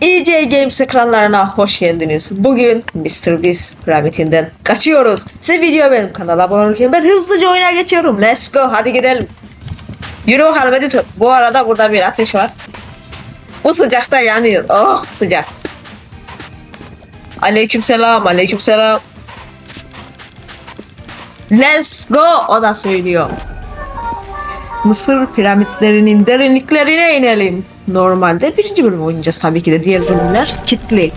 EJ Games ekranlarına hoş geldiniz. Bugün Mr. Beast piramitinden kaçıyoruz. Siz video benim kanala abone olurken ben hızlıca oyuna geçiyorum. Let's go hadi gidelim. Yürü bakalım hadi. Bu arada burada bir ateş var. Bu sıcakta yanıyor. Oh sıcak. Aleykümselam, aleykümselam. Let's go o da söylüyor. Mısır piramitlerinin derinliklerine inelim. Normalde birinci bölüm oynayacağız tabii ki de diğer bölümler kitli.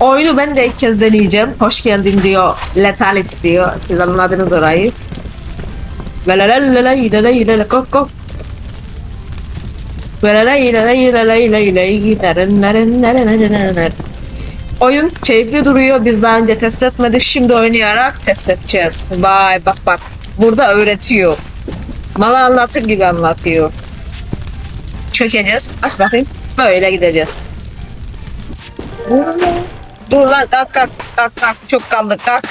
Oyunu ben de ilk kez deneyeceğim. Hoş geldin diyor. Letalis diyor. Siz anladınız orayı. Oyun keyifli duruyor. Biz daha önce test etmedik. Şimdi oynayarak test edeceğiz. Vay bak bak. Burada öğretiyor. Malı anlatır gibi anlatıyor. Çökeceğiz. Aç bakayım. Böyle gideceğiz. Dur lan kalk kalk kalk kalk. Çok kaldık kalk.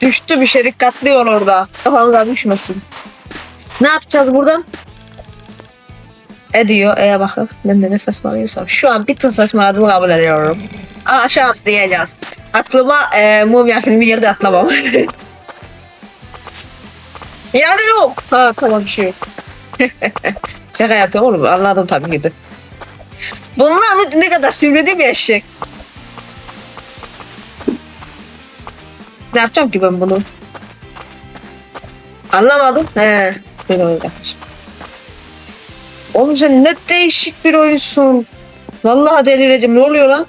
Düştü bir şey dikkatli orada. Kafamıza düşmesin. Ne yapacağız buradan? Ediyor. E'ye bakın. Ben de ne saçmalıyorsam. Şu an bir tık saçmaladığımı kabul ediyorum. Aşağı atlayacağız. Aklıma e, mumya filmi geldi atlamam. Yanıyorum. Ha tamam bir şey yok. Şaka yapıyorum oğlum anladım tabii ki de. Bunlar ne kadar değil mi eşek? Ne yapacağım ki ben bunu? Anlamadım. He, böyle oynayacakmış. Oğlum sen ne değişik bir oyunsun. Vallahi delireceğim. Ne oluyor lan?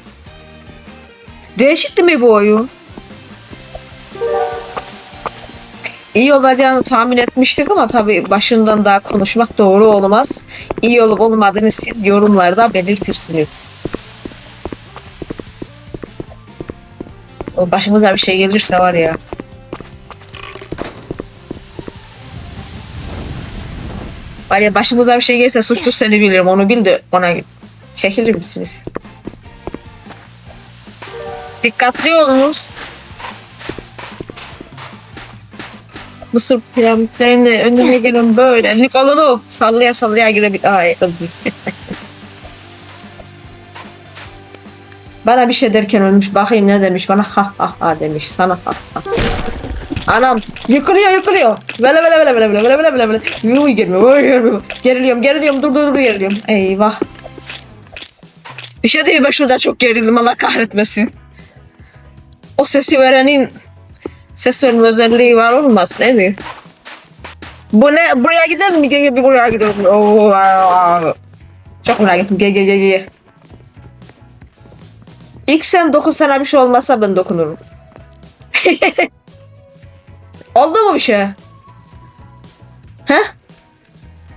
Değişikti mi bu oyun? İyi olacağını tahmin etmiştik ama tabii başından daha konuşmak doğru olmaz. İyi olup olmadığını siz yorumlarda belirtirsiniz. Başımıza bir şey gelirse var ya. Var ya başımıza bir şey gelirse suçlu seni bilirim. Onu bil de ona. Çekilir misiniz? Dikkatli olunuz. Mısır piramitlerine önüme gelen böyle Nikolonov sallaya sallaya girebilir. Ay. Bana bir şey derken ölmüş. Bakayım ne demiş bana. Ha ha ha demiş. Sana ha ha. Anam yıkılıyor yıkılıyor. Böyle böyle böyle böyle böyle böyle böyle böyle. Yürü girmiyor. Böyle girmiyor. Geriliyorum geriliyorum. Dur dur dur geriliyorum. Eyvah. Bir şey değil ben şurada çok gerildim. Allah kahretmesin. O sesi verenin ses verme özelliği var olmaz değil mi? Bu ne? Buraya gider mi? Gel gel buraya gidelim. Oo. Çok merak ettim. Gel gel gel gel. İlk sen dokun sana bir şey olmazsa ben dokunurum. Oldu mu bir şey? He?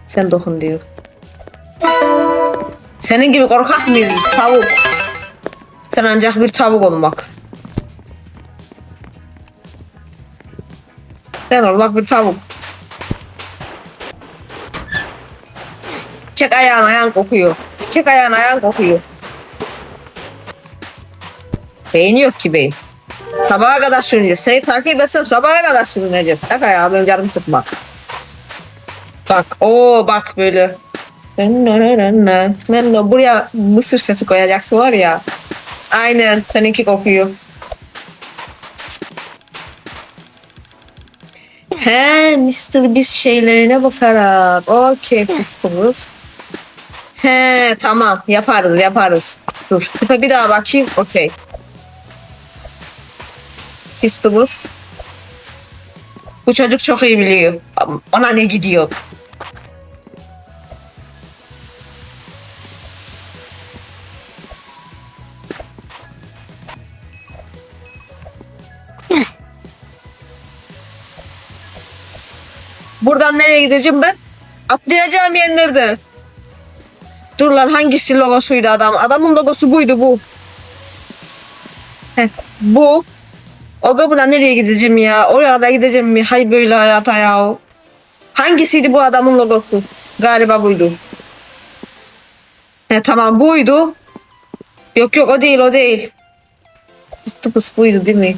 Sen dokun diyor. Senin gibi korkak mıyız? Tavuk. Sen ancak bir tavuk olmak. Sen ol bak bir tavuk. Çek ayağını ayağın kokuyor. Çek ayağını ayağın kokuyor. Beyin yok ki beyin. Sabaha kadar sürüneceğiz. Seni takip etsem sabaha kadar sürüneceğiz. Bak ayağı benim canımı sıkma. Bak o bak böyle. Buraya mısır sesi koyacaksın var ya. Aynen seninki kokuyor. He Mr. Beast şeylerine bakarak. Okey fıstığımız. He tamam yaparız yaparız. Dur tipe bir daha bakayım. Okey. Fıstığımız. Bu çocuk çok iyi biliyor. Ona ne gidiyor? Buradan nereye gideceğim ben? Atlayacağım yer nerede? Dur lan hangisi logosuydu adam? Adamın logosu buydu bu. Heh, bu. O buradan nereye gideceğim ya? Oraya da gideceğim mi? Hay böyle hayata ya. Hangisiydi bu adamın logosu? Galiba buydu. He tamam buydu. Yok yok o değil o değil. Tıpıs buydu değil mi?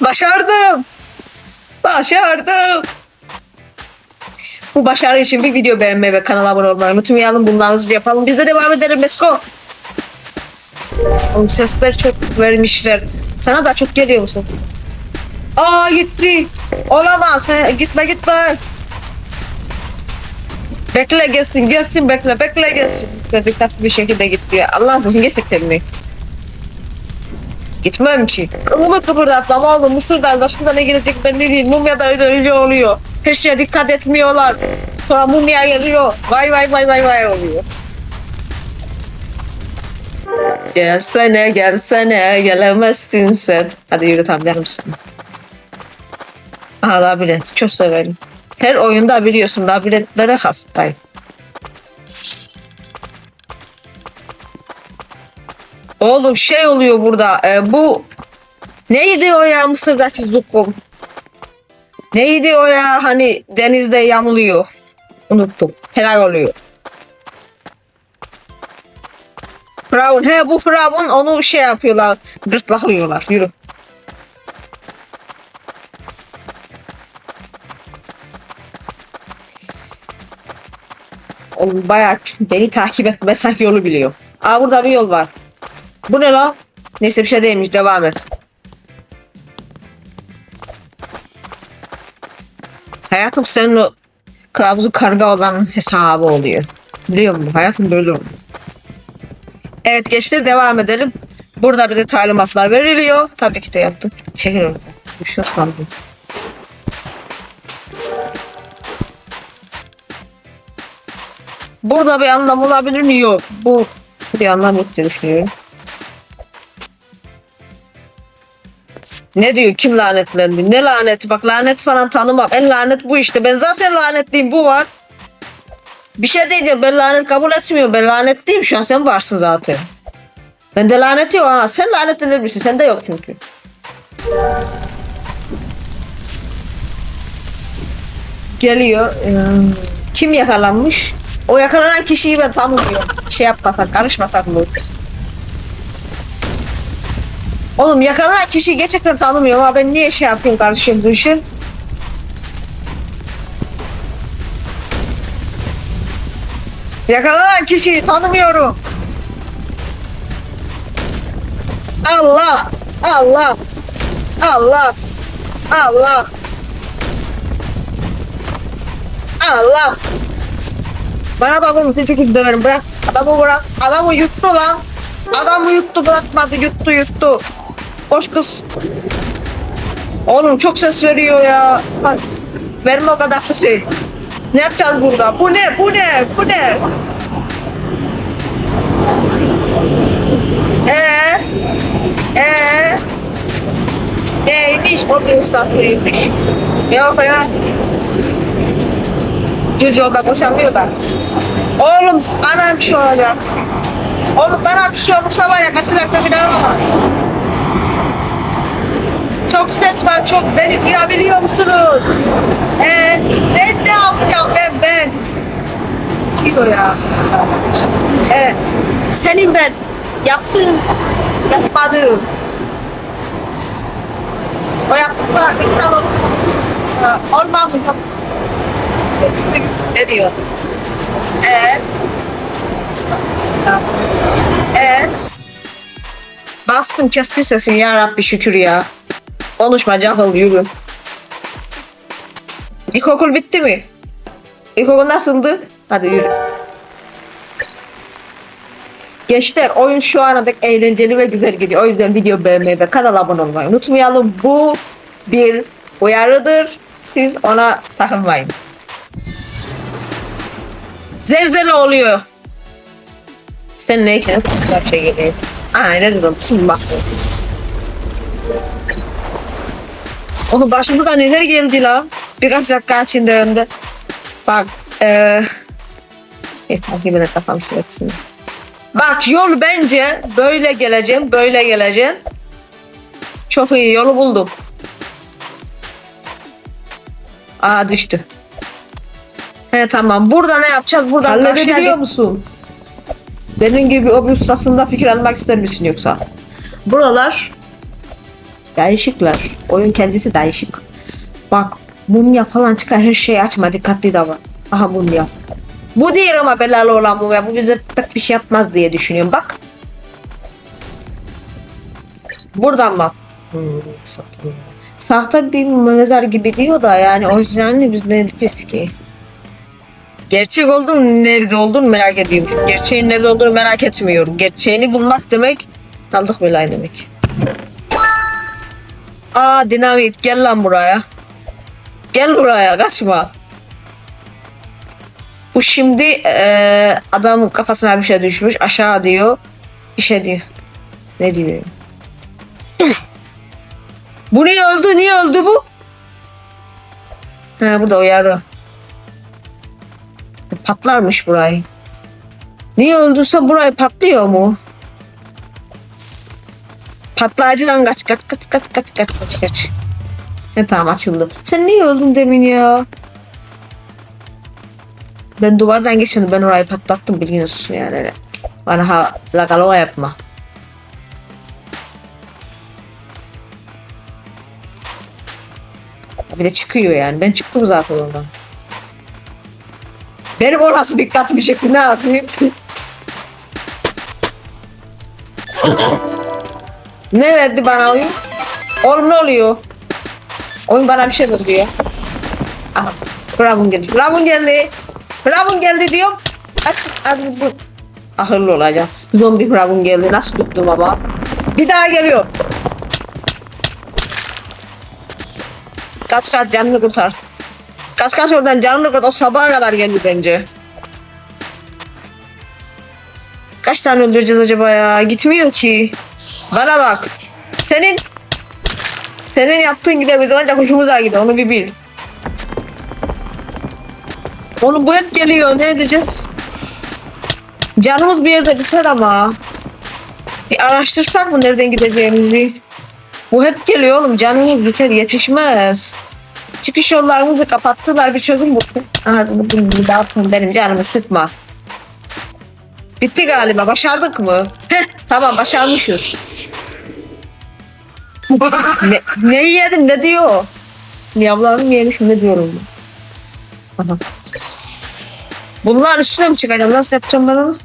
Başardım. Başardım. Bu başarı için bir video beğenmeyi ve kanala abone olmayı unutmayalım. Bunları hızlıca yapalım. Biz de devam edelim. Let's go. Oğlum sesler çok vermişler. Sana da çok geliyor musun? Aa gitti. Olamaz. He, gitme gitme. Bekle gelsin gelsin bekle bekle gelsin. Dikkatli bir şekilde gitti ya. Allah'ın için gerçekten mi? Gitmem ki. Kılımı kıpırdatmam oğlum. Mısır'dan başımda ne gelecek ne diyeyim. Mumya da öyle, öyle oluyor. Şeye dikkat etmiyorlar. Sonra mumya geliyor. Vay vay vay vay vay oluyor. Gelsene gelsene gelemezsin sen. Hadi yürü tamam yarım mısın? Aha labirent çok severim. Her oyunda biliyorsun labirentlere hastayım. Oğlum şey oluyor burada. e, bu neydi o ya Mısır'daki zukum? Neydi o ya hani denizde yamuluyor. Unuttum. Helal oluyor. Firavun. He bu Firavun onu şey yapıyorlar. Gırtlaklıyorlar. Yürü. Oğlum bayağı beni takip etme sanki yolu biliyor. Aa burada bir yol var. Bu ne lan? Neyse bir şey değilmiş devam et. Hayatım senin o kılavuzu karga olan hesabı oluyor. Biliyor musun? Hayatım böyle oluyor. Evet gençler devam edelim. Burada bize talimatlar veriliyor. Tabii ki de yaptık. Oradan. Bir şey sandım. Burada bir anlam olabilir mi? Yok. Bu bir anlam yok diye düşünüyorum. Ne diyor? Kim lanetlendi? Ne laneti? Bak lanet falan tanımam. En lanet bu işte. Ben zaten lanetliyim. Bu var. Bir şey diyeceğim. Ben lanet kabul etmiyorum. Ben lanetliyim şu an. Sen varsın zaten. Bende lanet yok ha. Sen lanetlenir misin? Sende yok çünkü. Geliyor. Ee, kim yakalanmış? O yakalanan kişiyi ben tanımıyorum. Şey yapmasak, karışmasak mı? Oğlum yakalanan kişiyi gerçekten tanımıyorum ama ben niye şey yapayım karışıyorum bu işe? Yakalanan kişiyi tanımıyorum. Allah! Allah! Allah! Allah! Allah! Bana bak oğlum seni çok üzü döverim bırak. Adamı bırak. Adamı yuttu lan. Adamı yuttu bırakmadı yuttu yuttu. Boş kız. Oğlum çok ses veriyor ya. Bak, verme o kadar sesi. Ne yapacağız burada? Bu ne? Bu ne? Bu ne? Eee? Eee? Neymiş? O ustasıymış. Yok ya. Düz yolda koşamıyor da. Oğlum anam bir şey olacak. Oğlum bana bir şey olursa var ya kaçacak da bir daha var. Çok ses var çok. Beni duyabiliyor musunuz? Ee, ben ne yapacağım ben ben? Kilo ya. Evet. Senin ben yaptığın yapmadığım o yaptıklar iptal ol. Ee, mı? Ne diyor? Evet. Evet. Bastım kesti sesini ya Rabbi şükür ya. Konuşma cahil yürü. İlkokul bitti mi? İlkokul nasıldı? Hadi yürü. Gençler oyun şu ana dek eğlenceli ve güzel gidiyor. O yüzden video beğenmeyi ve kanala abone olmayı unutmayalım. Bu bir uyarıdır. Siz ona takılmayın. Zelzele oluyor. Sen neyken kadar şey geliyor. Aa rezil olmuşsun bak. Onun başımıza neler geldi la. Birkaç dakika içinde önde. Bak. Eee. E, takip ede kafam şey etsin. Bak yol bence böyle geleceğim, böyle geleceğim. Çok iyi yolu buldum. Aa düştü. He tamam. Burada ne yapacağız? Buradan Halledebiliyor musun? Benim gibi o bir ustasında fikir almak ister misin yoksa? Buralar değişikler. Oyun kendisi değişik. Bak mumya falan çıkar her şeyi açma dikkatli davran. Aha yap. Bu değil ama belalı olan bu ya. Bu bize pek bir şey yapmaz diye düşünüyorum. Bak. Buradan bak. Sahte bir mezar gibi diyor da yani orijinalini biz ne diyeceğiz ki? Gerçek olduğunu nerede olduğunu merak ediyorum. Gerçeğin nerede olduğunu merak etmiyorum. Gerçeğini bulmak demek aldık belayı demek. Aa dinamit gel lan buraya. Gel buraya kaçma. Bu şimdi eee, adamın kafasına bir şey düşmüş. Aşağı diyor. Bir şey diyor. Ne diyor? bu niye öldü? Niye öldü bu? Ha burada uyarı. Patlarmış burayı. Niye öldürse burayı patlıyor mu? Patlayıcıdan kaç kaç kaç kaç kaç kaç kaç kaç. Ya tamam açıldı. Sen niye öldün demin ya? Ben duvardan geçmedim. Ben orayı patlattım bilgin yani. Bana ha lagalova yapma. Bir de çıkıyor yani. Ben çıktım zaten ondan. Benim orası dikkatimi çekti. Ne yapayım? ne verdi bana oyun? Oğlum ne oluyor? Oyun bana bir şey veriyor. Aha. Firavun geldi. Firavun geldi. Firavun geldi diyorum. Aç, aç, bu. Ahırlı olacağım. Zombi Firavun geldi. Nasıl tuttum ama. Bir daha geliyor. Kaç kaç canını kurtar. Kaç kaç oradan canını kurtar. O sabaha kadar geldi bence. Kaç tane öldüreceğiz acaba ya? Gitmiyor ki. Bana bak. Senin senin yaptığın gidebilir ancak hoşumuza gider. Onu bir bil. Oğlum bu hep geliyor. Ne edeceğiz? Canımız bir yerde biter ama. Bir araştırsak mı nereden gideceğimizi? Bu hep geliyor oğlum. Canımız biter. Yetişmez. Çıkış yollarımızı kapattılar. Bir çözüm bulsun. Aha bunu dağıtın. Benim canımı sıkma. Bitti galiba. Başardık mı? Heh, tamam başarmışız. ne, ne yedim ne diyor? Yavrularım yemiş ne diyorum? Aha. Bunlar üstüne mi çıkacağım? Nasıl yapacağım ben onu?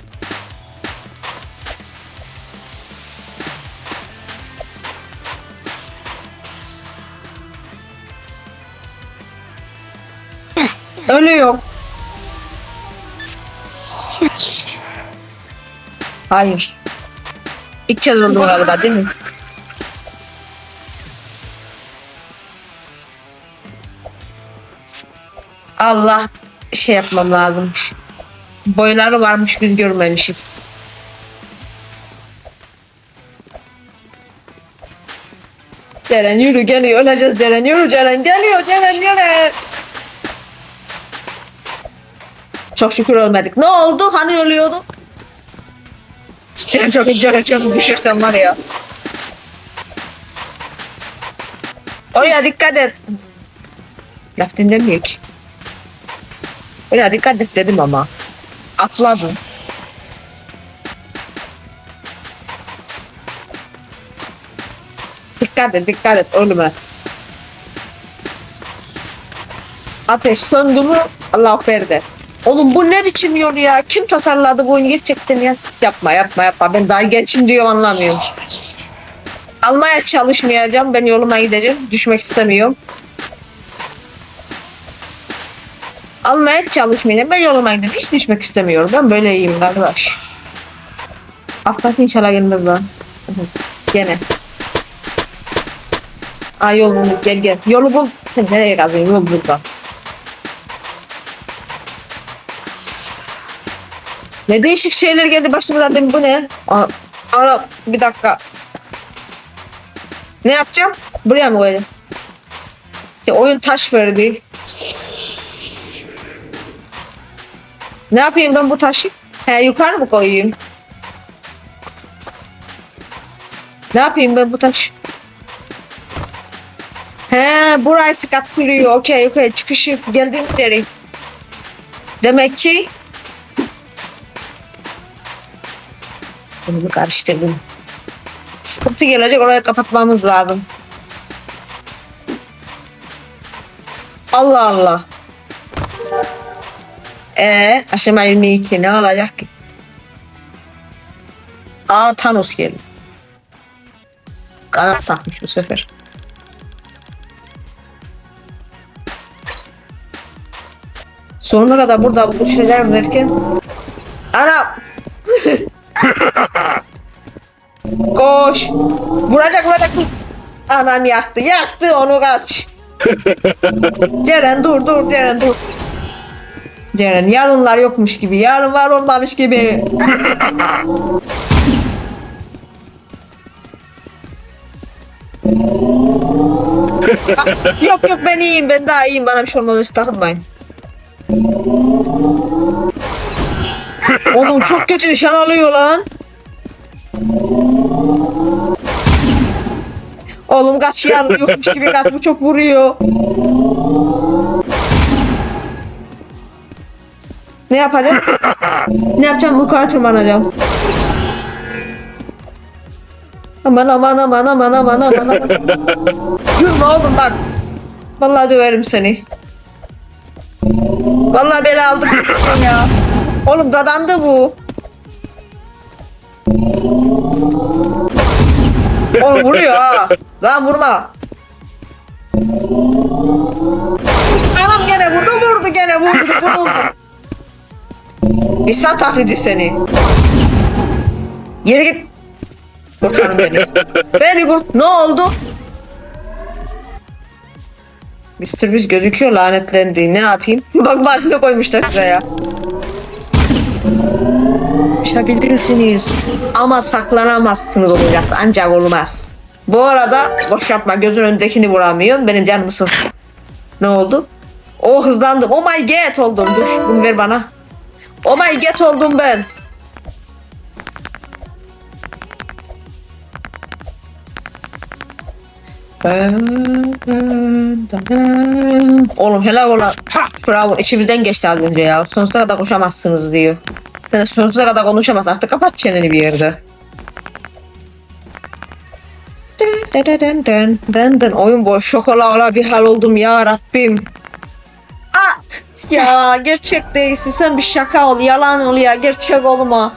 Ölüyor. Hayır. İlk kez oldu galiba değil mi? Allah şey yapmam lazım. Boyları varmış biz görmemişiz. Ceren yürü geliyor öleceğiz Ceren yürü Ceren geliyor Ceren yürü. Çok şükür ölmedik. Ne oldu? Hani ölüyorduk? Ceren çok Ceren çok düşürsen var ya. Oraya dikkat et. Laf dinlemiyor ki. Oraya dikkat et dedim ama. Atladı. Dikkat et, dikkat et ölüme. Ateş söndü mü Allah verdi. Oğlum bu ne biçim yol ya? Kim tasarladı bu oyunu gerçekten ya? Yapma yapma yapma. Ben daha gençim diyorum anlamıyorum. Almaya çalışmayacağım. Ben yoluma gideceğim. Düşmek istemiyorum. Almaya çalışmayacağım. Ben yoluma gideceğim. Hiç düşmek istemiyorum. Ben böyle iyiyim arkadaş. Affet inşallah gelmez lan. Gene. Aa yol bul. Gel gel. Yolu bul. Sen nereye kazıyorsun? Yol burada. Ne değişik şeyler geldi başımıza demin bu ne? Aa, bir dakika. Ne yapacağım? Buraya mı koyacağım? İşte oyun taş verdi. Ne yapayım ben bu taşı? He yukarı mı koyayım? Ne yapayım ben bu taşı? He burayı tıkattırıyor. Okey okey çıkışı geldiğimiz yere. Demek ki Bunu karıştırdım. Sıkıntı gelecek orayı kapatmamız lazım. Allah Allah. Ee, aşama 22 ne olacak ki? Aa Thanos geldi. Kanat takmış bu sefer. Sonuna kadar burada buluşacağız derken Ana Koş. Vuracak vuracak. Anam yaktı. Yaktı onu kaç. Ceren dur dur Ceren dur. Ceren yarınlar yokmuş gibi. Yarın var olmamış gibi. Yok yok ben iyiyim. Ben daha iyiyim. Bana bir şey olmaz. Hiç takılmayın. Oğlum çok kötü nişan alıyor lan. Oğlum kaç yarın yokmuş gibi kaç bu çok vuruyor. Ne yapacağım? Ne yapacağım? Yukarı tırmanacağım. Aman aman aman aman aman aman aman. Gülme oğlum bak. Vallahi döverim seni. Vallahi beni aldık ya. Oğlum dadandı bu. Oğlum vuruyor ha. Lan vurma. Anam gene vurdu vurdu gene vurdu vuruldu. İsa taklidi seni. Yere git. Kurtarın beni. Beni kurt. Ne oldu? Mr. Beast gözüküyor lanetlendi. Ne yapayım? Bak bak koymuşlar şuraya. Konuşabilirsiniz. Ama saklanamazsınız olacak. Ancak olmaz. Bu arada boş yapma gözün önündekini vuramıyorsun. Benim canımı sık. Ne oldu? O hızlandım. Oh my god oldum. Dur bunu ver bana. Oh my god oldum ben. Oğlum helal ola. Bravo içimizden geçti az önce ya. Sonsuza kadar konuşamazsınız diyor. Sen de sonsuza kadar konuşamazsın. Artık kapat çeneni bir yerde. Dın dın dın dın. Oyun boş şokola ola bir hal oldum ya Rabbim. Aa, ya gerçek değilsin sen bir şaka ol yalan ol ya gerçek olma.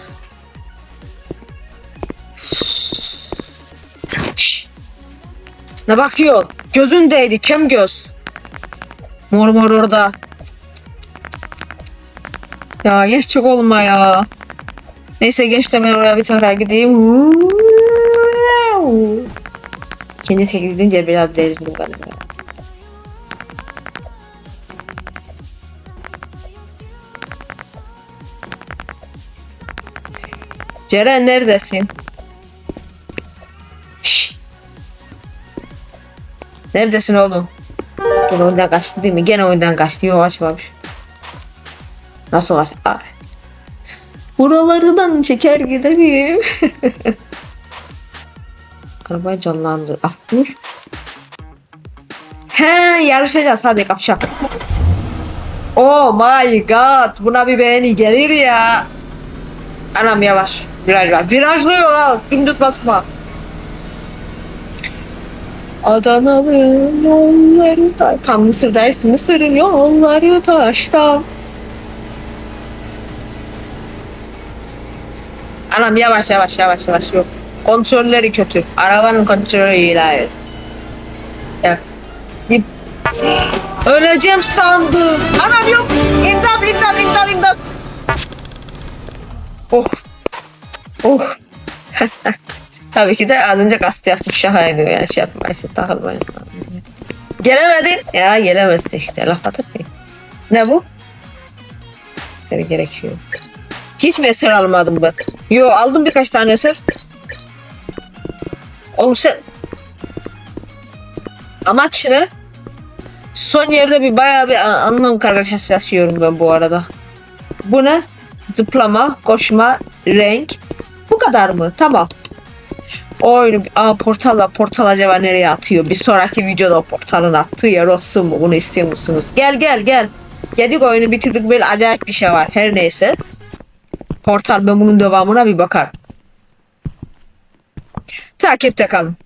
Ne bakıyorsun? Gözün değdi kem göz. Mor mor orada. Ya gerçek olma ya. Neyse gençler ben oraya bir tarafa gideyim. Kendisi gidince biraz derin galiba. Ceren neredesin? Şşş. Neredesin oğlum? Gene oyundan kaçtı değil mi? Gene oyundan kaçtı. Yok açmamış. Nasıl kaç? Ay. Buralardan çeker gidelim. Arabayı canlandır. Afmış. He yarışacağız hadi kapşak. Oh my god. Buna bir beğeni gelir ya. Anam yavaş. Viraj var. Virajlıyor ha. Dümdüz basma. Adana'nın yolları da... Tam Mısır'dayız. Mısır'ın yolları taştan. Anam yavaş yavaş yavaş yavaş yok. Kontrolleri kötü. Arabanın kontrolü iyi hayır. Ya. Öleceğim sandım. Anam yok. İmdat imdat imdat imdat. Oh. Oh. Tabii ki de az önce gazete yapmış şaka ediyor yani şey yapmayısın takılmayın. Gelemedin. Ya gelemezsin işte laf atmayın. Ne bu? Seni gerekiyor. Hiç mi eser almadım ben? Yo aldım birkaç tane eser. Oğlum sen... Amaç ne? Son yerde bir bayağı bir anlam kargaşası yaşıyorum ben bu arada. Bu ne? Zıplama, koşma, renk. Bu kadar mı? Tamam. O oyunu aa, portalla portal acaba nereye atıyor? Bir sonraki videoda portalın attığı yer olsun mu? Bunu istiyor musunuz? Gel gel gel. Yedik oyunu bitirdik böyle acayip bir şey var. Her neyse. Portal ben bunun devamına bir bakar. Takipte kalın.